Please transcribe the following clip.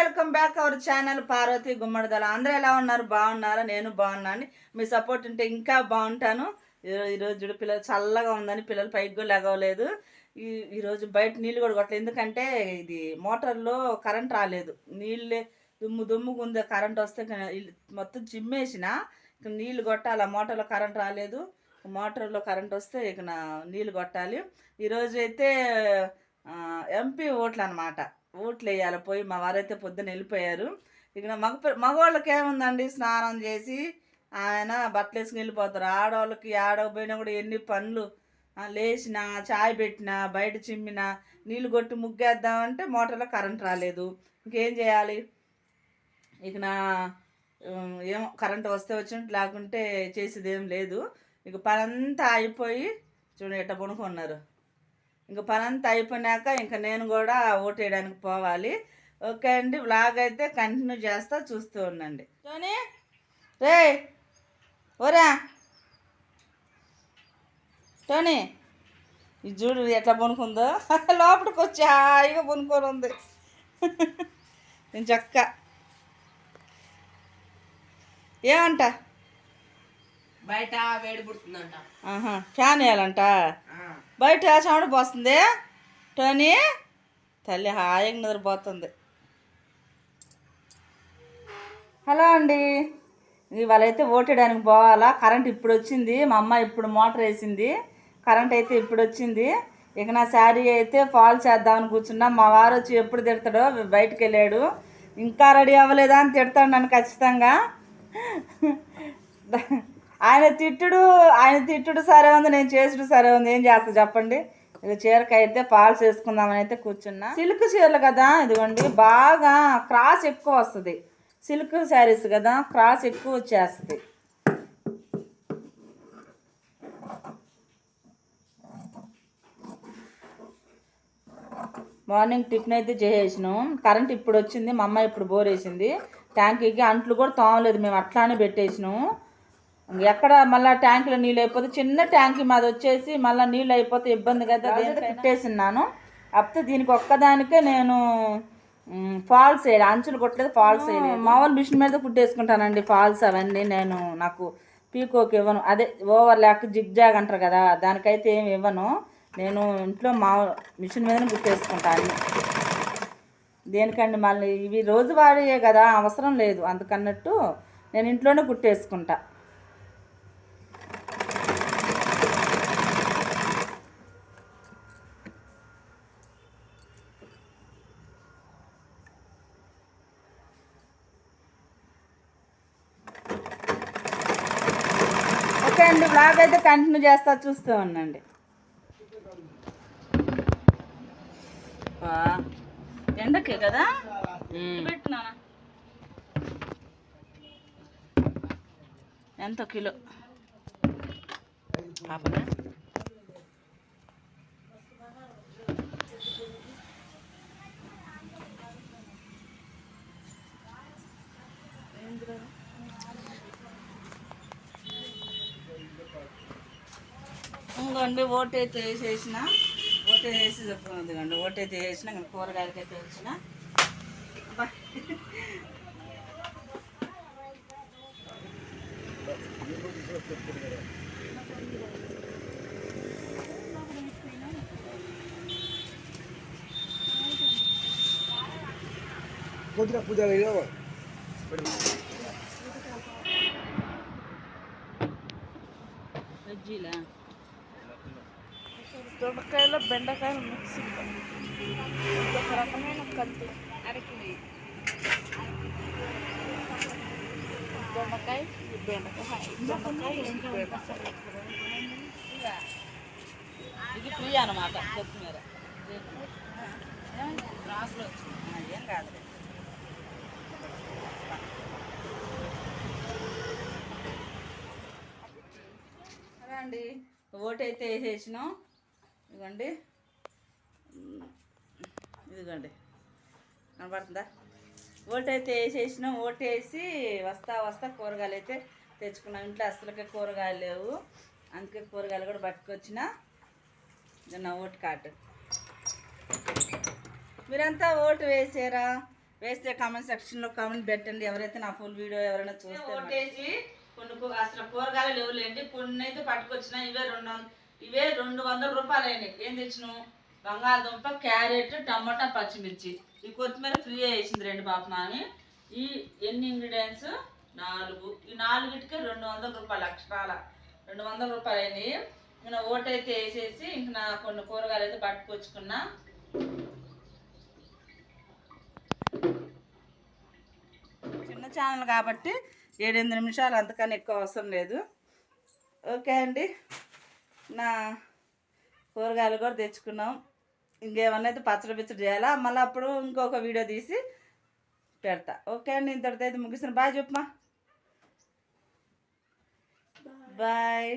Welcome back our channel Parvathi Gummadidala. అందరూ ఎలా ఉన్నారు? బాగున్నారా? నేను బాగున్నాను మీ సపోర్ట్ ఉంటే ఇంకా బాగుంటాను. ఈరోజు చూడు పిల్లలు చల్లగా ఉందని పిల్లలు పైకి కూడా లెగవలేదు ఈ ఈరోజు బయట నీళ్ళు కూడా కొట్టలేదు. ఎందుకంటే ఇది మోటార్లో కరెంట్ రాలేదు. నీళ్ళే దుమ్ము దుమ్ముగా ఉంది. కరెంట్ వస్తే మొత్తం చిమ్మేసిన. ఇక నీళ్ళు కొట్టాలి. ఆ మోటార్లో కరెంట్ రాలేదు. మోటార్లో కరెంట్ వస్తే ఇక నా నీళ్ళు కొట్టాలి. ఈరోజు అయితే ఎంపీ ఓట్లు అనమాట ఓట్లు వేయాలి పోయి మా వారైతే పొద్దున్న వెళ్ళిపోయారు. ఇక మగ మగవాళ్ళకి ఏముందండి? స్నానం చేసి ఆయన బట్టలు వేసుకుని వెళ్ళిపోతారు. ఆడవాళ్ళకి ఆడకపోయినా కూడా ఎన్ని పనులు. లేచిన లేచినా చాయ్ పెట్టినా బయట చిమ్మినా నీళ్ళు కొట్టి ముగ్గేద్దామంటే మోటార్లో కరెంట్ రాలేదు. ఇంకేం చేయాలి? ఇక నా ఏమో కరెంట్ వస్తే వచ్చినట్టు లేకుంటే చేసేది ఏం లేదు. ఇక పనంతా అయిపోయి చూడండి ఎట్ట పనుకున్నారు ఇంకా పనంతా అయిపోయినాక ఇంకా నేను కూడా ఓటేయడానికి పోవాలి. ఓకే అండి వ్లాగ్ అయితే కంటిన్యూ చేస్తా చూస్తూ ఉండండి. టోనీ రే ఓరా టోనీ ఇది చూడు ఎట్లా పనుకుందో లోపలికి వచ్చి హాయిగా పనుకొని ఉంది. నేను చక్క. ఏమంట? బయట వేడి పుడుతుందంట. ఆహా ఫ్యాన్ వేయాలంట. బయట చెమట పోస్తుంది? టోనీ తల్లి హాయిగా నిద్రపోతుంది. హలో అండి. ఇవాళ అయితే ఓటేయడానికి పోవాలా? కరెంట్ ఇప్పుడు వచ్చింది. మా అమ్మ ఇప్పుడు మోటార్ వేసింది. కరెంట్ అయితే ఇప్పుడు వచ్చింది. ఇక నా శారీ అయితే ఫాల్ చేద్దామని కూర్చున్నా. మా వారు వచ్చి ఎప్పుడు తిడతాడో బయటికి వెళ్ళాడు. ఇంకా రెడీ అవ్వలేదా అని తిడతాడు నన్ను ఖచ్చితంగా. ఆయన తిట్టుడు ఆయన తిట్టుడు సరే ఉంది నేను చేసుడు సరే ఉంది. ఏం చేస్తా చెప్పండి? ఇక చీరకి అయితే పాల్స్ వేసుకుందామని అయితే కూర్చున్నా. సిల్క్ చీరలు కదా ఇదిగోండి బాగా క్రాస్ ఎక్కువ వస్తుంది. సిల్క్ శారీస్ కదా క్రాస్ ఎక్కువ వచ్చేస్తుంది. మార్నింగ్ టిఫిన్ అయితే చేసేసినాం. కరెంట్ ఇప్పుడు వచ్చింది మా అమ్మ ఇప్పుడు బోర్ వేసింది. ట్యాంకీకి అంట్లు కూడా తోమలేదు మేము అట్లానే పెట్టేసినాం. ఎక్కడ మళ్ళీ ట్యాంకులో నీళ్ళు అయిపోతే చిన్న ట్యాంకీ మాది వచ్చేసి మళ్ళీ నీళ్ళు అయిపోతే ఇబ్బంది కదా పెట్టేసిన్నాను అప్పుడు దీనికి ఒక్కదానికే నేను ఫాల్స్ వేయాలి అంచులు కొట్టలేదు ఫాల్స్ వేయలేదు. మామూలు మిషన్ మీద కుట్టేసుకుంటానండి ఫాల్స్ అవన్నీ నేను నాకు పీకోకి ఇవ్వను. అదే ఓవర్ ల్యాక్ జిగ్ జాగ్ అంటారు కదా దానికైతే ఏమి ఇవ్వను. నేను ఇంట్లో మా మిషన్ మీదనే కుట్టేసుకుంటాను దేనికండి మళ్ళీ? ఇవి రోజువారీయే కదా అవసరం లేదు అందుకన్నట్టు నేను ఇంట్లోనే కుట్టేసుకుంటా. అండి బ్లాగ్ అయితే కంటిన్యూ చేస్తా చూస్తూ ఉండండి. ఎండకే కదా? పెట్టినా ఎంత కిలో? పాపనా? ఇంకోండి ఓటు అయితే వేసేసిన ఓటు వేసి చెప్పుకున్నది కండి ఓటు అయితే వేసిన ఇంకా కూరగాయలకి అయితే వచ్చిన అబ్బా. కొద్దిగా పూజ వేయవా? బజ్జీలా దొండకాయలో బెండకాయలు మిక్స్ ఒక రకమైన కంతు అరకిలి దొండకాయ బెండకాయ దొండకాయ ఇది బెండకాయ. ఇది ఫ్రీ అనమాట కొత్తిమీర. రాసులు వచ్చింది. ఏం కాదు అండి ఓటైతే వేసేసినాం. ఇదిగోండి. ఇదిగోండి. కనబడుతుందా? ఓటు అయితే వేసేసినాం. ఓటు వేసి వస్తా వస్తా కూరగాయలు అయితే తెచ్చుకున్నాం. ఇంట్లో అసలుకే కూరగాయలు లేవు. అందుకే కూరగాయలు కూడా పట్టుకొచ్చిన ఇది నా ఓటు కార్డు మీరంతా ఓటు వేసారా? వేస్తే కామెంట్ సెక్షన్లో కామెంట్ పెట్టండి. ఎవరైతే నా ఫుల్ వీడియో ఎవరైనా చూస్తే ఓటేసి కొన్ని అసలు కూరగాయలు లేవులేండి. కొన్ని అయితే పట్టుకొచ్చిన ఇవే రెండు ఇవే రెండు వందల రూపాయలు అయినాయి ఏం తెచ్చినావు? బంగాళదుంప క్యారెట్ టమాటా పచ్చిమిర్చి. ఈ కొత్తిమీర ఫ్రీ వేసింది రెండు పాప మామి. ఈ ఎన్ని ఇంగ్రీడియంట్స్ నాలుగు. ఈ నాలుగిటికి రెండు వందల రూపాయలు అక్షరాల రెండు వందల రూపాయలు అయినాయి ఇంకా ఓటైతే వేసేసి ఇంక నా కొన్ని కూరగాయలు అయితే పట్టుకొచ్చుకున్నా. చిన్న ఛానల్ కాబట్టి ఏడెనిమిది నిమిషాలు అంతకన్నా ఎక్కువ అవసరం లేదు. ఓకే అండి. నా కూరగాయలు కూడా తెచ్చుకున్నాం. ఇంకేమన్నా అయితే పచ్చడి పిచ్చడి చేయాలా? మళ్ళీ అప్పుడు ఇంకొక వీడియో తీసి పెడతా. ఓకే అండి ఇంతటితో అయితే ముగిసిన బాయ్ చెప్పమా బాయ్.